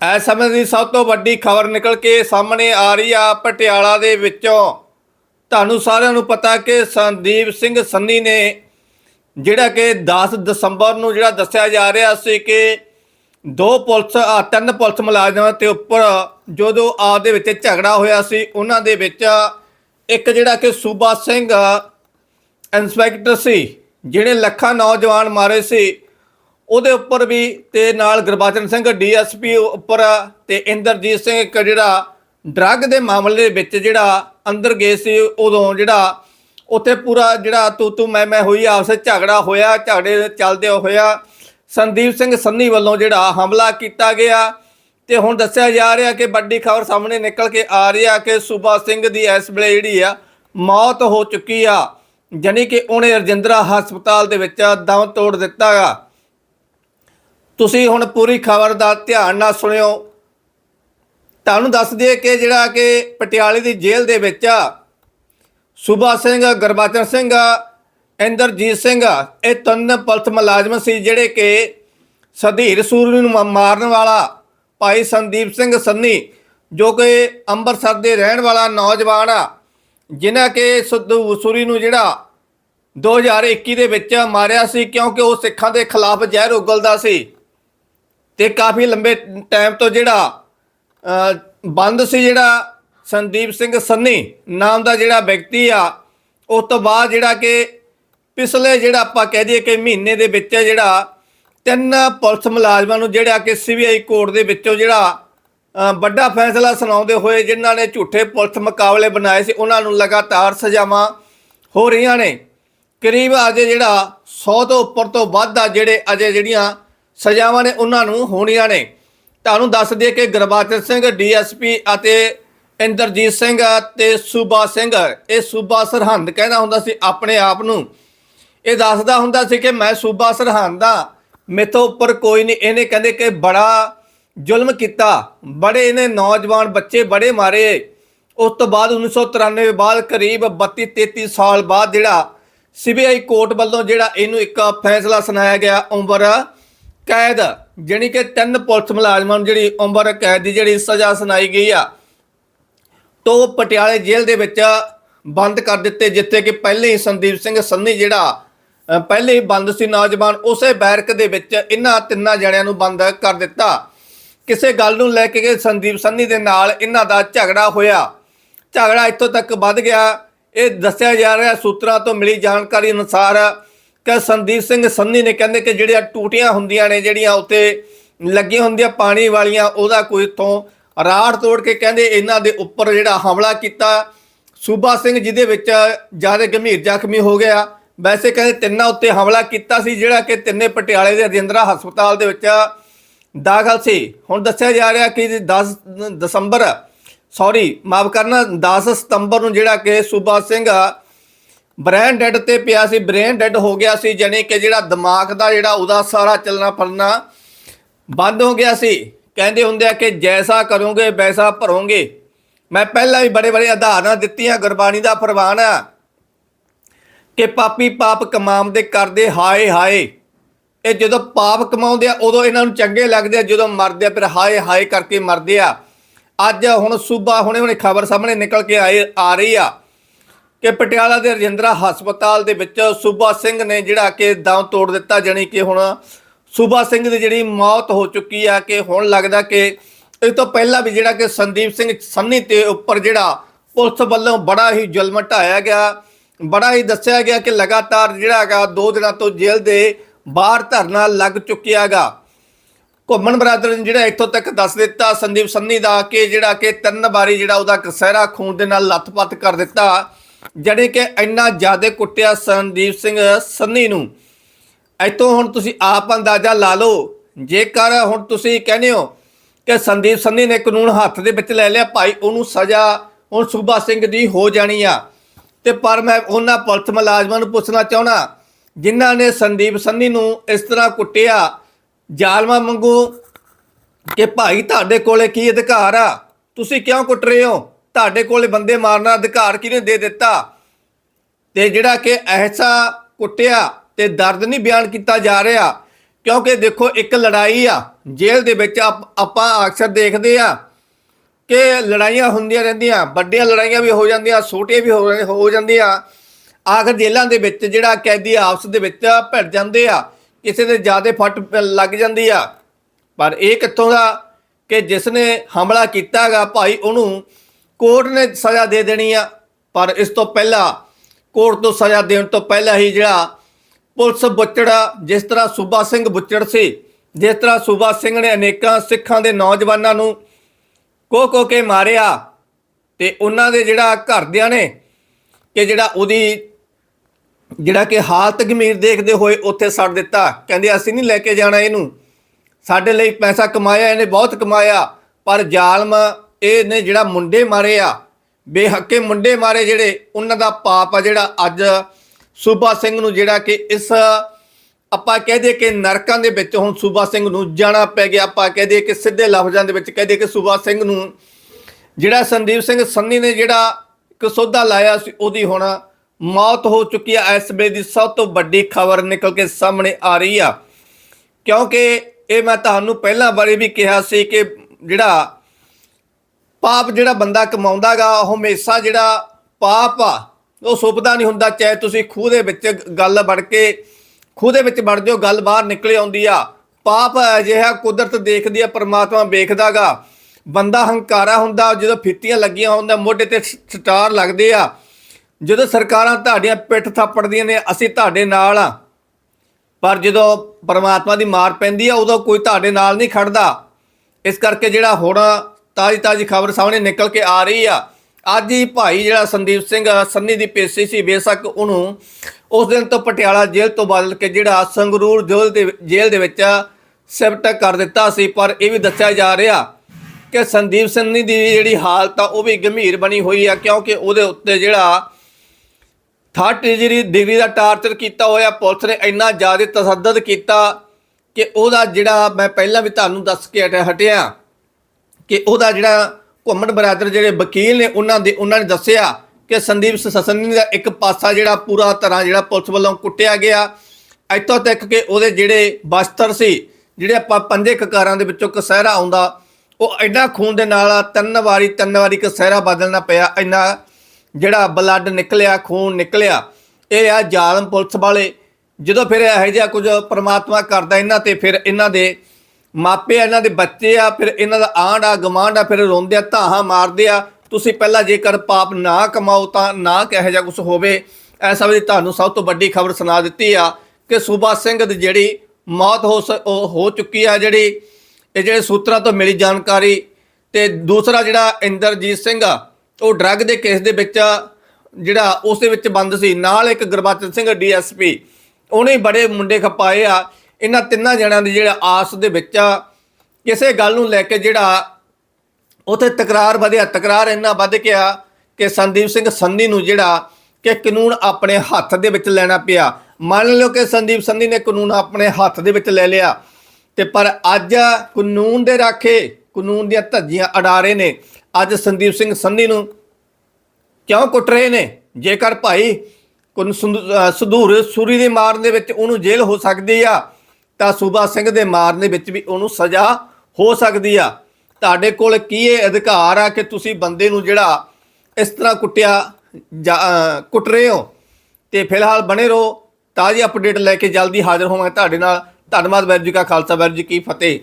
ਇਸ ਸਮੇਂ ਦੀ ਸਭ ਤੋਂ ਵੱਡੀ ਖਬਰ ਨਿਕਲ ਕੇ ਸਾਹਮਣੇ ਆ ਰਹੀ ਆ ਪਟਿਆਲਾ ਦੇ ਵਿੱਚੋਂ। ਤੁਹਾਨੂੰ ਸਾਰਿਆਂ ਨੂੰ ਪਤਾ ਕਿ ਸੰਦੀਪ ਸਿੰਘ ਸੰਨੀ ਨੇ ਜਿਹੜਾ ਕਿ 10 ਦਸੰਬਰ ਨੂੰ ਜਿਹੜਾ ਦੱਸਿਆ ਜਾ ਰਿਹਾ ਸੀ ਕਿ ਦੋ ਪੁਲਿਸ ਤਿੰਨ ਪੁਲਿਸ ਮੁਲਾਜ਼ਮਾਂ ਤੇ ਉੱਪਰ ਜਦੋਂ ਆਪ ਦੇ ਵਿੱਚ ਝਗੜਾ ਹੋਇਆ ਸੀ, ਉਹਨਾਂ ਦੇ ਵਿੱਚ ਇੱਕ ਜਿਹੜਾ ਕਿ ਸੂਬਾ ਸਿੰਘ ਇੰਸਪੈਕਟਰ ਸੀ ਜਿਹੜੇ ਲੱਖਾਂ ਨੌਜਵਾਨ ਮਾਰੇ ਸੀ। ਉਹਦੇ ਉੱਪਰ ਵੀ ਤੇ ਨਾਲ ਗੁਰਬਾਚਨ ਸਿੰਘ ਡੀਐਸਪੀ ਉੱਪਰ ਤੇ ਇੰਦਰਜੀਤ ਸਿੰਘ ਇੱਕ ਜਿਹੜਾ ਡਰੱਗ ਦੇ ਮਾਮਲੇ ਦੇ ਵਿੱਚ ਜਿਹੜਾ ਅੰਦਰ ਗਏ ਸੀ ਉਦੋਂ ਜਿਹੜਾ ਉੱਥੇ ਪੂਰਾ ਜਿਹੜਾ ਤੂੰ ਤੂ ਮੈਂ ਮੈਂ ਹੋਈ ਆਪਸ ਵਿੱਚ ਝਗੜਾ ਹੋਇਆ, ਝਗੜੇ ਦੇ ਚੱਲਦੇ ਹੋਇਆ ਸੰਦੀਪ ਸਿੰਘ ਸੰਨੀ ਵੱਲੋਂ ਜਿਹੜਾ ਹਮਲਾ ਕੀਤਾ ਗਿਆ ਤੇ ਹੁਣ ਦੱਸਿਆ ਜਾ ਰਿਹਾ ਕਿ ਵੱਡੀ ਖਬਰ ਸਾਹਮਣੇ ਨਿਕਲ ਕੇ ਆ ਰਹੀ ਆ ਕਿ ਸੂਬਾ ਸਿੰਘ ਦੀ ਇਸ ਵੇਲੇ ਜਿਹੜੀ ਆ ਮੌਤ ਹੋ ਚੁੱਕੀ ਆ, ਜਾਣੀ ਕਿ ਉਹਨੇ ਰਜਿੰਦਰਾ ਹਸਪਤਾਲ ਦੇ ਵਿੱਚ ਦਮ ਤੋੜ ਦਿੱਤਾਗਾ ਤੁਸੀਂ ਹੁਣ ਪੂਰੀ ਖਬਰ ਦਾ ਧਿਆਨ ਨਾਲ ਸੁਣਿਓ। ਤੁਹਾਨੂੰ ਦੱਸ ਦਈਏ ਕਿ ਜਿਹੜਾ ਕਿ ਪਟਿਆਲੇ ਦੀ ਜੇਲ੍ਹ ਦੇ ਵਿੱਚ ਸੂਬਾ ਸਿੰਘ, ਗੁਰਬਚਨ ਸਿੰਘ, ਇੰਦਰਜੀਤ ਸਿੰਘ, ਇਹ ਤਿੰਨ ਪੁਲਿਸ ਮੁਲਾਜ਼ਮ ਸੀ ਜਿਹੜੇ ਕਿ ਸਧੀਰ ਸੂਰੀ ਨੂੰ ਮ- ਮਾਰਨ ਵਾਲਾ ਭਾਈ ਸੰਦੀਪ ਸਿੰਘ ਸੰਨੀ, ਜੋ ਕਿ ਅੰਮ੍ਰਿਤਸਰ ਦੇ ਰਹਿਣ ਵਾਲਾ ਨੌਜਵਾਨ ਆ, ਜਿਨ੍ਹਾਂ ਕਿ ਸਧੂ ਸੂਰੀ ਨੂੰ ਜਿਹੜਾ 2021 ਦੇ ਵਿੱਚ ਮਾਰਿਆ ਸੀ ਕਿਉਂਕਿ ਉਹ ਸਿੱਖਾਂ ਦੇ ਖਿਲਾਫ ਜ਼ਹਿਰ ਉਗਲਦਾ ਸੀ। ਤੇ ਕਾਫੀ ਲੰਬੇ ਟਾਈਮ ਤੋਂ ਜਿਹੜਾ ਬੰਦ ਸੀ ਜਿਹੜਾ ਸੰਦੀਪ ਸਿੰਘ ਸੰਨੀ ਨਾਮ ਦਾ ਜਿਹੜਾ ਵਿਅਕਤੀ ਆ, ਉਸ ਤੋਂ ਬਾਅਦ ਜਿਹੜਾ ਕਿ ਪਿਛਲੇ ਜਿਹੜਾ ਆਪਾਂ ਕਹਿ ਦਈਏ ਕਿ ਮਹੀਨੇ ਦੇ ਵਿੱਚ ਜਿਹੜਾ ਤਿੰਨ ਪੁਲਿਸ ਮੁਲਾਜ਼ਮਾਂ ਨੂੰ ਜਿਹੜਾ ਕਿ ਸੀਬੀਆਈ ਕੋਰਟ ਦੇ ਵਿੱਚੋਂ ਜਿਹੜਾ ਵੱਡਾ ਫੈਸਲਾ ਸੁਣਾਉਂਦੇ ਹੋਏ ਜਿਨ੍ਹਾਂ ਨੇ ਝੂਠੇ ਪੁਲਿਸ ਮੁਕਾਬਲੇ ਬਣਾਏ ਸੀ, ਉਹਨਾਂ ਨੂੰ ਲਗਾਤਾਰ ਸਜ਼ਾਵਾਂ ਹੋ ਰਹੀਆਂ ਨੇ। ਕਰੀਬ ਅਜੇ ਜਿਹੜਾ 100 ਤੋਂ ਉੱਪਰ ਤੋਂ ਵੱਧ ਆ ਜਿਹੜੇ ਅਜੇ ਜਿਹੜੀਆਂ ਸਜ਼ਾਵਾਂ ਨੇ ਉਹਨਾਂ ਨੂੰ ਹੋਣੀਆਂ ਨੇ। ਤੁਹਾਨੂੰ ਦੱਸ ਦਈਏ ਕਿ ਗੁਰਬਚਨ ਸਿੰਘ, ਡੀਐਸਪੀ ਅਤੇ ਇੰਦਰਜੀਤ ਸਿੰਘ ਤੇ ਸੂਬਾ ਸਿੰਘ, ਇਹ ਸੂਬਾ ਸਰਹੰਦ ਕਹਿੰਦਾ ਹੁੰਦਾ ਸੀ ਆਪਣੇ ਆਪ ਨੂੰ। ਇਹ ਦੱਸਦਾ ਹੁੰਦਾ ਸੀ ਕਿ ਮੈਂ ਸੂਬਾ ਸਰਹੰਦ ਦਾ ਮੇਥੋਂ ਉੱਪਰ ਕੋਈ ਨਹੀਂ। ਇਹਨੇ ਕਹਿੰਦੇ ਕਿ ਬੜਾ ਜ਼ੁਲਮ ਕੀਤਾ, ਬੜੇ ਇਹਨੇ ਨੌਜਵਾਨ ਬੱਚੇ ਬੜੇ ਮਾਰੇ। ਉਸ ਤੋਂ ਬਾਅਦ 1993 ਬਾਅਦ ਕਰੀਬ 32 33 ਸਾਲ ਬਾਅਦ ਜਿਹੜਾ ਸੀਬੀਆਈ ਕੋਰਟ ਵੱਲੋਂ ਜਿਹੜਾ ਇਹਨੂੰ ਇੱਕ ਫੈਸਲਾ ਸੁਣਾਇਆ ਗਿਆ, ਉਮਰ ਕੈਦ, ਜਾਣੀ ਕਿ ਤਿੰਨ ਪੁਲਿਸ ਮੁਲਾਜ਼ਮਾਂ ਨੂੰ ਜਿਹੜੀ ਉਮਰ ਕੈਦ ਦੀ ਜਿਹੜੀ ਸਜ਼ਾ ਸੁਣਾਈ ਗਈ ਆ, ਤੋ ਪਟਿਆਲੇ ਜੇਲ੍ਹ ਦੇ ਵਿੱਚ ਬੰਦ ਕਰ ਦਿੱਤੇ, ਜਿੱਥੇ ਕਿ ਪਹਿਲੇ ਹੀ ਸੰਦੀਪ ਸਿੰਘ ਸੰਨੀ ਜਿਹੜਾ ਪਹਿਲੇ ਹੀ ਬੰਦ ਸੀ ਨੌਜਵਾਨ, ਉਸੇ ਬੈਰਕ ਦੇ ਵਿੱਚ ਇਹਨਾਂ ਤਿੰਨਾਂ ਜਣਿਆਂ ਨੂੰ ਬੰਦ ਕਰ ਦਿੱਤਾ। ਕਿਸੇ ਗੱਲ ਨੂੰ ਲੈ ਕੇ ਸੰਦੀਪ ਸੰਨੀ ਦੇ ਨਾਲ ਇਹਨਾਂ ਦਾ ਝਗੜਾ ਹੋਇਆ। ਝਗੜਾ ਇੱਥੋਂ ਤੱਕ ਵੱਧ ਗਿਆ। ਇਹ ਦੱਸਿਆ ਜਾ ਰਿਹਾ ਸੂਤਰਾਂ ਤੋਂ ਮਿਲੀ ਜਾਣਕਾਰੀ ਅਨੁਸਾਰ ਕਿ ਸੰਦੀਪ ਸਿੰਘ ਸੰਨੀ ਨੇ ਕਹਿੰਦੇ ਕਿ ਜਿਹੜੀਆਂ ਟੂਟੀਆਂ ਹੁੰਦੀਆਂ ਨੇ, ਜਿਹੜੀਆਂ ਉੱਤੇ ਲੱਗੀਆਂ ਹੁੰਦੀਆਂ ਪਾਣੀ ਵਾਲੀਆਂ, ਉਹਦਾ ਕੋਈ ਤੋਂ ਰਾੜ ਤੋੜ ਕੇ ਕਹਿੰਦੇ ਇਹਨਾਂ ਦੇ ਉੱਪਰ ਜਿਹੜਾ ਹਮਲਾ ਕੀਤਾ। ਸੂਬਾ ਸਿੰਘ ਜਿਹਦੇ ਵਿੱਚ ਜ਼ਿਆਦਾ ਗੰਭੀਰ ਜ਼ਖਮੀ ਹੋ ਗਿਆ। ਵੈਸੇ ਕਹਿੰਦੇ ਤਿੰਨਾਂ ਉੱਤੇ ਹਮਲਾ ਕੀਤਾ ਸੀ, ਜਿਹੜਾ ਕਿ ਤਿੰਨੇ ਪਟਿਆਲੇ ਦੇ ਰਜਿੰਦਰਾ ਹਸਪਤਾਲ ਦੇ ਵਿੱਚ ਦਾਖਲ ਸੀ। ਹੁਣ ਦੱਸਿਆ ਜਾ ਰਿਹਾ ਕਿ 10 ਦਸੰਬਰ ਸੌਰੀ ਮਾਫ ਕਰਨਾ 10 ਸਤੰਬਰ ਨੂੰ ਜਿਹੜਾ ਕਿ ਸੂਬਾ ਸਿੰਘ ਬ੍ਰੇਨ ਡੈਡ ਤੇ ਪਿਆ ਸੀ ਬ੍ਰੇਨ ਡੈਡ ਹੋ ਗਿਆ ਸੀ, ਜਾਣੀ ਕਿ ਜਿਹੜਾ ਦਿਮਾਗ ਦਾ ਜਿਹੜਾ ਉਹਦਾ ਸਾਰਾ ਚੱਲਣਾ ਫਿਰਨਾ ਬੰਦ ਹੋ ਗਿਆ ਸੀ। ਕਹਿੰਦੇ ਹੁੰਦੇ ਆ ਕਿ ਜੈਸਾ ਕਰੋਗੇ, ਵੈਸਾ ਭਰੋਗੇ। ਮੈਂ ਪਹਿਲਾਂ ਵੀ ਬੜੇ ਬੜੇ ਉਦਾਹਰਨਾਂ ਦਿੱਤੀਆਂ, ਗੁਰਬਾਣੀ ਦਾ ਫਰਮਾਨ ਆ ਕਿ ਪਾਪੀ ਪਾਪ ਕਮਾਉਂਦੇ ਕਰਦੇ ਹਾਏ ਹਾਏ। ਇਹ ਜਦੋਂ ਪਾਪ ਕਮਾਉਂਦੇ ਆ, ਉਦੋਂ ਇਹਨਾਂ ਨੂੰ ਚੰਗੇ ਲੱਗਦੇ ਆ, ਜਦੋਂ ਮਰਦੇ ਆ, ਫਿਰ ਹਾਏ ਹਾਏ ਕਰਕੇ ਮਰਦੇ ਆ। ਅੱਜ ਹੁਣ ਸੂਬਾ ਹੁਣੇ ਹੁਣੇ ਖਬਰ ਸਾਹਮਣੇ ਨਿਕਲ ਕੇ ਆਏ, ਆ ਰਹੀ ਆ। ਕਿ ਪਟਿਆਲਾ ਦੇ ਰਜਿੰਦਰਾ ਹਸਪਤਾਲ ਦੇ ਵਿੱਚ ਸੂਬਾ ਸਿੰਘ ਨੇ ਜਿਹੜਾ ਕਿ ਦਮ ਤੋੜ ਦਿੱਤਾ, ਜਾਣੀ ਕਿ ਹੁਣ ਸੂਬਾ ਸਿੰਘ ਦੀ ਜਿਹੜੀ ਮੌਤ ਹੋ ਚੁੱਕੀ ਆ ਕਿ ਹੁਣ ਲੱਗਦਾ ਕਿ ਇਸ ਤੋਂ ਪਹਿਲਾਂ ਵੀ ਜਿਹੜਾ ਕਿ ਸੰਦੀਪ ਸਿੰਘ ਸੰਨੀ ਤੇ ਉੱਪਰ ਜਿਹੜਾ ਪੁਲਿਸ ਵੱਲੋਂ ਬੜਾ ਹੀ ਜ਼ੁਲਮ ਢਾਇਆ ਗਿਆ। ਬੜਾ ਹੀ ਦੱਸਿਆ ਗਿਆ ਕਿ ਲਗਾਤਾਰ ਜਿਹੜਾ ਹੈਗਾ ਦੋ ਦਿਨਾਂ ਤੋਂ ਜੇਲ੍ਹ ਦੇ ਬਾਹਰ ਧਰਨਾ ਲੱਗ ਚੁੱਕਿਆਗਾ ਘੁੰਮਣ ਬਰਾਦਰ ਨੇ ਜਿਹੜਾ ਇੱਥੋਂ ਤੱਕ ਦੱਸ ਦਿੱਤਾ ਸੰਦੀਪ ਸੰਨੀ ਦਾ ਕਿ ਜਿਹੜਾ ਕਿ ਤਿੰਨ ਵਾਰੀ ਜਿਹੜਾ ਉਹਦਾ ਕਸਹਿਰਾ ਖੂਨ ਦੇ ਨਾਲ ਲੱਥਪੱਥ ਕਰ ਦਿੱਤਾ। ਜਿਹੜੇ ਕਿ ਇੰਨਾ ਜ਼ਿਆਦਾ ਕੁੱਟਿਆ ਸੰਦੀਪ ਸਿੰਘ ਸੰਨੀ ਨੂੰ। ਇੱਥੋਂ ਹੁਣ ਤੁਸੀਂ ਆਪ ਅੰਦਾਜ਼ਾ ਲਾ ਲਓ। ਜੇਕਰ ਹੁਣ ਤੁਸੀਂ ਕਹਿੰਦੇ ਹੋ ਕਿ ਸੰਦੀਪ ਸੰਨੀ ਨੇ ਕਾਨੂੰਨ ਹੱਥ ਦੇ ਵਿੱਚ ਲੈ ਲਿਆ, ਭਾਈ ਉਹਨੂੰ ਸਜ਼ਾ ਹੁਣ ਸੂਬਾ ਸਿੰਘ ਦੀ ਹੋ ਜਾਣੀ ਆ। ਤੇ ਪਰ ਮੈਂ ਉਹਨਾਂ ਪੁਲਿਸ ਮੁਲਾਜ਼ਮਾਂ ਨੂੰ ਪੁੱਛਣਾ ਚਾਹਣਾ ਜਿਨ੍ਹਾਂ ਨੇ ਸੰਦੀਪ ਸੰਨੀ ਨੂੰ ਇਸ ਤਰ੍ਹਾਂ ਕੁੱਟਿਆ, ਜ਼ਾਲਮਾਂ ਮੰਗੂ ਕਿ ਭਾਈ ਤੁਹਾਡੇ ਕੋਲੇ ਕੀ ਅਧਿਕਾਰ ਆ? ਤੁਸੀਂ ਕਿਉਂ ਕੁੱਟ ਰਹੇ ਹੋ? ਤੁਹਾਡੇ ਕੋਲ ਬੰਦੇ ਮਾਰਨ ਦਾ ਅਧਿਕਾਰ ਕਿਹਨੇ ਦੇ ਦਿੱਤਾ? ਤੇ ਜਿਹੜਾ ਕਿ ਐਸਾ ਕੁੱਟਿਆ ਤੇ ਦਰਦ ਨਹੀਂ ਬਿਆਨ ਕੀਤਾ ਜਾ ਰਿਹਾ, ਕਿਉਂਕਿ ਦੇਖੋ ਇੱਕ ਲੜਾਈ ਆ, ਜੇਲ੍ਹ ਦੇ ਵਿੱਚ ਆਪਾਂ ਅਕਸਰ ਦੇਖਦੇ ਆ ਕਿ ਲੜਾਈਆਂ ਹੁੰਦੀਆਂ ਰਹਿੰਦੀਆਂ, ਵੱਡੀਆਂ ਲੜਾਈਆਂ ਵੀ ਹੋ ਜਾਂਦੀਆਂ, ਛੋਟੀਆਂ ਵੀ ਹੋ ਹੋ ਜਾਂਦੀਆਂ। ਆਖਰ ਜੇਲ੍ਹਾਂ ਦੇ ਵਿੱਚ ਜਿਹੜਾ ਕੈਦੀ ਆਪਸ ਦੇ ਵਿੱਚ ਭਿੜ ਜਾਂਦੇ ਆ, ਕਿਸੇ ਦੇ ਜ਼ਿਆਦਾ ਫੱਟ ਲੱਗ ਜਾਂਦੀ ਆ। ਪਰ ਇਹ ਕਿੱਥੋਂ ਦਾ ਕਿ ਜਿਸ ਨੇ ਹਮਲਾ ਕੀਤਾਗਾ ਭਾਈ ਉਹਨੂੰ ਕੋਰਟ ਨੇ ਸਜ਼ਾ ਦੇ ਦੇਣੀ ਆ, ਪਰ ਇਸ ਤੋਂ ਪਹਿਲਾਂ, ਕੋਰਟ ਤੋਂ ਸਜ਼ਾ ਦੇਣ ਤੋਂ ਪਹਿਲਾਂ ਹੀ ਜਿਹੜਾ ਪੁਲਿਸ ਬੁੱਚੜਾ, ਜਿਸ ਤਰ੍ਹਾਂ ਸੂਬਾ ਸਿੰਘ ਬੁੱਚੜ ਸੀ, ਜਿਸ ਤਰ੍ਹਾਂ ਸੂਬਾ ਸਿੰਘ ਨੇ ਅਨੇਕਾਂ ਸਿੱਖਾਂ ਦੇ ਨੌਜਵਾਨਾਂ ਨੂੰ ਕੋ ਕੋ ਕੇ ਮਾਰਿਆ, ਤੇ ਉਹਨਾਂ ਦੇ ਜਿਹੜਾ ਘਰਦਿਆਂ ਨੇ, ਕਿ ਜਿਹੜਾ ਉਹਦੀ, ਜਿਹੜਾ ਕਿ ਹਾਲਤ ਗੰਭੀਰ ਦੇਖਦੇ ਹੋਏ ਉੱਥੇ ਛੱਡ ਦਿੱਤਾ। ਕਹਿੰਦੇ, ਅਸੀਂ ਨਹੀਂ ਲੈ ਕੇ ਜਾਣਾ ਇਹਨੂੰ। ਸਾਡੇ ਲਈ ਪੈਸਾ ਕਮਾਇਆ, ਇਹਨੇ ਬਹੁਤ ਕਮਾਇਆ, ਪਰ ਜ਼ਾਲਮ ਇਹ ਨੇ ਜਿਹੜਾ ਮੁੰਡੇ ਮਾਰੇ ਆ, ਬੇਹੱਕੇ ਮੁੰਡੇ ਮਾਰੇ ਜਿਹੜੇ, ਉਹਨਾਂ ਦਾ ਪਾਪ ਆ ਜਿਹੜਾ ਅੱਜ ਸੂਬਾ ਸਿੰਘ ਨੂੰ ਜਿਹੜਾ ਕਿ ਇਸ, ਆਪਾਂ ਕਹਦੇ ਕਿ ਨਰਕਾਂ ਦੇ ਵਿੱਚ ਹੁਣ ਸੂਬਾ ਸਿੰਘ ਨੂੰ ਜਾਣਾ ਪੈ ਗਿਆ। ਆਪਾਂ ਕਹਦੇ ਕਿ ਸਿੱਧੇ ਲਫ਼ਜ਼ਾਂ ਦੇ ਵਿੱਚ ਕਹਦੇ ਕਿ ਸੂਬਾ ਸਿੰਘ ਨੂੰ ਜਿਹੜਾ ਸੰਦੀਪ ਸਿੰਘ ਸੰਨੀ ਨੇ ਜਿਹੜਾ ਇੱਕ ਸੌਦਾ ਲਾਇਆ ਸੀ, ਉਹਦੀ ਹੁਣ ਮੌਤ ਹੋ ਚੁੱਕੀ ਹੈ ਇਸ ਵੇਲੇ ਦੀ ਸਭ ਤੋਂ ਵੱਡੀ ਖਬਰ ਨਿਕਲ ਕੇ ਸਾਹਮਣੇ ਆ ਰਹੀ ਆ। ਕਿਉਂਕਿ ਇਹ ਮੈਂ ਤੁਹਾਨੂੰ ਪਹਿਲਾਂ ਬਾਰੇ ਵੀ ਕਿਹਾ ਸੀ ਕਿ ਜਿਹੜਾ ਪਾਪ ਜਿਹੜਾ ਬੰਦਾ ਕਮਾਉਂਦਾਗਾ, ਉਹ ਹਮੇਸ਼ਾ ਜਿਹੜਾ ਪਾਪ ਆ, ਉਹ ਸੁਪਦਾ ਨਹੀਂ ਹੁੰਦਾ। ਚਾਹੇ ਤੁਸੀਂ ਖੂਹ ਦੇ ਵਿੱਚ ਗੱਲ ਵੜ ਕੇ, ਖੂਹ ਦੇ ਵਿੱਚ ਵੜ ਜਾਓ, ਗੱਲ ਬਾਹਰ ਨਿਕਲ ਆਉਂਦੀ ਆ। ਪਾਪ ਅਜਿਹਾ ਕੁਦਰਤ ਦੇਖਦੀ ਆ, ਪਰਮਾਤਮਾ ਵੇਖਦਾਗਾ। ਬੰਦਾ ਹੰਕਾਰਾ ਹੁੰਦਾ, ਜਦੋਂ ਫਿੱਤੀਆਂ ਲੱਗੀਆਂ ਹੁੰਦਾ, ਮੋਢੇ ਤੇ ਸਟਾਰ ਲੱਗਦੇ ਆ। ਜਦੋਂ ਸਰਕਾਰਾਂ ਤੁਹਾਡੀਆਂ ਪਿੱਠ ਥਾਪੜਦੀਆਂ ਨੇ, ਅਸੀਂ ਤੁਹਾਡੇ ਨਾਲ ਆ। ਪਰ ਜਦੋਂ ਪਰਮਾਤਮਾ ਦੀ ਮਾਰ ਪੈਂਦੀ ਆ, ਉਦੋਂ ਕੋਈ ਤੁਹਾਡੇ ਨਾਲ ਨਹੀਂ ਖੜਦਾ। ਇਸ ਕਰਕੇ ਜਿਹੜਾ ਹੁਣ ਤਾਜੀ ਤਾਜੀ ਖਬਰ ਸਾਹਮਣੇ ਨਿਕਲ ਕੇ ਆ ਰਹੀ ਆ। ਅੱਜ ਹੀ ਭਾਈ ਜਿਹੜਾ ਸੰਦੀਪ ਸਿੰਘ, ਸੰਨੀ ਦੀ ਪੇਸ਼ੀ ਸੀ, ਬੇਸ਼ੱਕ ਉਹਨੂੰ ਉਸ ਦਿਨ ਤੋਂ ਪਟਿਆਲਾ ਜੇਲ੍ਹ ਤੋਂ ਬਦਲ ਕੇ ਜਿਹੜਾ ਸੰਗਰੂਰ ਜੇਲ੍ਹ ਦੇ ਜੇਲ੍ਹ ਦੇ ਵਿੱਚ ਸ਼ਿਫਟ ਕਰ ਦਿੱਤਾ ਸੀ, ਪਰ ਇਹ ਵੀ ਦੱਸਿਆ ਜਾ ਰਿਹਾ ਕਿ ਸੰਦੀਪ ਸੰਨੀ ਦੀ ਜਿਹੜੀ ਹਾਲਤ ਆ, ਉਹ ਵੀ ਗੰਭੀਰ ਬਣੀ ਹੋਈ ਆ, ਕਿਉਂਕਿ ਉਹਦੇ ਉੱਤੇ ਜਿਹੜਾ ਥਰਡ ਡਿਗਰੀ ਡਿਗਰੀ ਦਾ ਟਾਰਚਰ ਕੀਤਾ ਹੋਇਆ, ਪੁਲਿਸ ਨੇ ਇੰਨਾ ਜ਼ਿਆਦਾ ਤਸੱਦਦ ਕੀਤਾ ਕਿ ਉਹਦਾ ਜਿਹੜਾ ਮੈਂ ਪਹਿਲਾਂ ਵੀ ਤੁਹਾਨੂੰ ਦੱਸ ਕੇ ਹਟਿਆ- ਹਟਿਆ। ਕਿ ਉਹਦਾ ਜਿਹੜਾ ਘੁੰਮਣ ਬਰਾਦਰ ਜਿਹੜੇ ਵਕੀਲ ਨੇ ਉਹਨਾਂ ਦੇ ਉਹਨਾਂ ਨੇ ਦੱਸਿਆ ਕਿ ਸੰਦੀਪ ਸਸਨੀ ਦਾ ਇੱਕ ਪਾਸਾ ਜਿਹੜਾ ਪੂਰਾ ਤਰ੍ਹਾਂ ਜਿਹੜਾ ਪੁਲਿਸ ਵੱਲੋਂ ਕੁੱਟਿਆ ਗਿਆ। ਇੱਥੋਂ ਤੱਕ ਕਿ ਉਹਦੇ ਜਿਹੜੇ ਬਸਤਰ ਸੀ, ਜਿਹੜੇ ਆਪਾਂ ਪੰਜੇ ਕਕਾਰਾਂ ਦੇ ਵਿੱਚੋਂ ਕਸਹਿਰਾ ਆਉਂਦਾ, ਉਹ ਐਡਾ ਖੂਨ ਦੇ ਨਾਲ ਤਿੰਨ ਵਾਰੀ ਤਿੰਨ ਵਾਰੀ ਕਸਹਿਰਾ ਬਦਲਣਾ ਪਿਆ, ਇੰਨਾ ਜਿਹੜਾ ਬਲੱਡ ਨਿਕਲਿਆ, ਖੂਨ ਨਿਕਲਿਆ, ਇਹ ਆ ਜ਼ਾਲਮ ਪੁਲਿਸ ਵਾਲੇ। ਜਦੋਂ ਫਿਰ ਇਹੋ ਜਿਹਾ ਕੁਝ ਪ੍ਰਮਾਤਮਾ ਕਰਦਾ ਇਹਨਾਂ ਤੇ, ਫਿਰ ਇਹਨਾਂ ਦੇ ਮਾਪੇ ਆ, ਇਹਨਾਂ ਦੇ ਬੱਚੇ ਆ ਫਿਰ ਇਹਨਾਂ ਦਾ ਆਂਢ ਆ ਗਮਾਂਡ ਆ ਫਿਰ ਰੋਂਦੇ ਆ ਧਾਹਾਂ ਮਾਰਦੇ ਆ। ਤੁਸੀਂ ਪਹਿਲਾਂ ਜੇਕਰ ਪਾਪ ਨਾ ਕਮਾਓ ਤਾਂ ਨਾ ਕਿਹੋ ਜਿਹਾ ਕੁਝ ਹੋਵੇ। ਐਸਾ ਵੀ ਤੁਹਾਨੂੰ ਸਭ ਤੋਂ ਵੱਡੀ ਖਬਰ ਸੁਣਾ ਦਿੱਤੀ ਆ ਕਿ ਸੂਬਾ ਸਿੰਘ ਦੀ ਜਿਹੜੀ ਮੌਤ ਹੋ ਸ- ਉਹ ਹੋ ਚੁੱਕੀ ਆ ਜਿਹੜੀ ਇਹ ਜਿਹੜੇ ਸੂਤਰਾਂ ਤੋਂ ਮਿਲੀ ਜਾਣਕਾਰੀ ਤੇ ਦੂਸਰਾ ਜਿਹੜਾ ਇੰਦਰਜੀਤ ਸਿੰਘ ਆ ਉਹ ਡਰੱਗ ਦੇ ਕੇਸ ਦੇ ਵਿੱਚ ਜਿਹੜਾ ਉਸ ਦੇ ਵਿੱਚ ਬੰਦ ਸੀ। ਨਾਲ ਇੱਕ ਗੁਰਬਚਨ ਸਿੰਘ ਡੀਐਸਪੀ ਉਹਨੇ ਬੜੇ ਮੁੰਡੇ ਖਪਾਏ ਆ। ਇਹਨਾਂ ਤਿੰਨਾਂ ਜਣਿਆਂ ਦੀ ਜਿਹੜਾ ਆਸ ਦੇ ਵਿੱਚ ਆ, ਕਿਸੇ ਗੱਲ ਨੂੰ ਲੈ ਕੇ ਜਿਹੜਾ ਉਥੇ ਤਕਰਾਰ ਵਧਿਆ, ਤਕਰਾਰ ਇੰਨਾ ਵੱਧ ਗਿਆ ਕਿ ਸੰਦੀਪ ਸਿੰਘ ਸੰਧੀ ਨੂੰ ਜਿਹੜਾ ਕਿ ਕਾਨੂੰਨ ਆਪਣੇ ਹੱਥ ਦੇ ਵਿੱਚ ਲੈਣਾ ਪਿਆ। ਮੰਨ ਲਓ ਕਿ ਸੰਦੀਪ ਸੰਧੀ ਨੇ ਕਾਨੂੰਨ ਆਪਣੇ ਹੱਥ ਦੇ ਵਿੱਚ ਲੈ ਲਿਆ ਤੇ ਪਰ ਅੱਜ ਕਾਨੂੰਨ ਦੇ ਰਾਖੇ, ਕਾਨੂੰਨ ਦੀਆਂ ਧੱਜੀਆਂ ਅਡਾ ਰਹੇ ਨੇ। ਅੱਜ ਸੰਦੀਪ ਸਿੰਘ ਸੰਧੀ ਨੂੰ ਕਿਉਂ ਕੁੱਟ ਰਹੇ ਨੇ? ਜੇਕਰ ਭਾਈ ਕੋਈ ਸੰਧੂ- ਸੰਧੂਰ ਸੂਰੀ ਦੇ ਮਾਰਨ ਦੇ ਵਿੱਚ ਉਹਨੂੰ ਜੇਲ੍ਹ ਹੋ ਸਕਦੀ ਆ ਤਾਂ ਸੂਬਾ ਸਿੰਘ ਦੇ ਮਾਰਨ ਦੇ ਵਿੱਚ ਵੀ ਉਹਨੂੰ ਸਜ਼ਾ ਹੋ ਸਕਦੀ ਆ। ਤੁਹਾਡੇ ਕੋਲ ਕੀ ਇਹ ਅਧਿਕਾਰ ਆ ਕਿ ਤੁਸੀਂ ਬੰਦੇ ਨੂੰ ਜਿਹੜਾ ਇਸ ਤਰ੍ਹਾਂ ਕੁੱਟਿਆ ਜਾਂ, ਕੁੱਟ ਰਹੇ ਹੋ? ਤੇ ਫਿਲਹਾਲ ਬਣੇ ਰਹੋ ਤਾਜ਼ੀ ਅਪਡੇਟ ਲੈ ਕੇ ਜਲਦੀ ਹਾਜ਼ਰ ਹੋਵਾਂਗੇ ਤੁਹਾਡੇ ਨਾਲ। ਧੰਨਵਾਦ ਵੈਰ ਜੀ ਕਾ ਖਾਲਸਾ ਵੈਰ ਜੀ ਕੀ ਫਤਿਹ।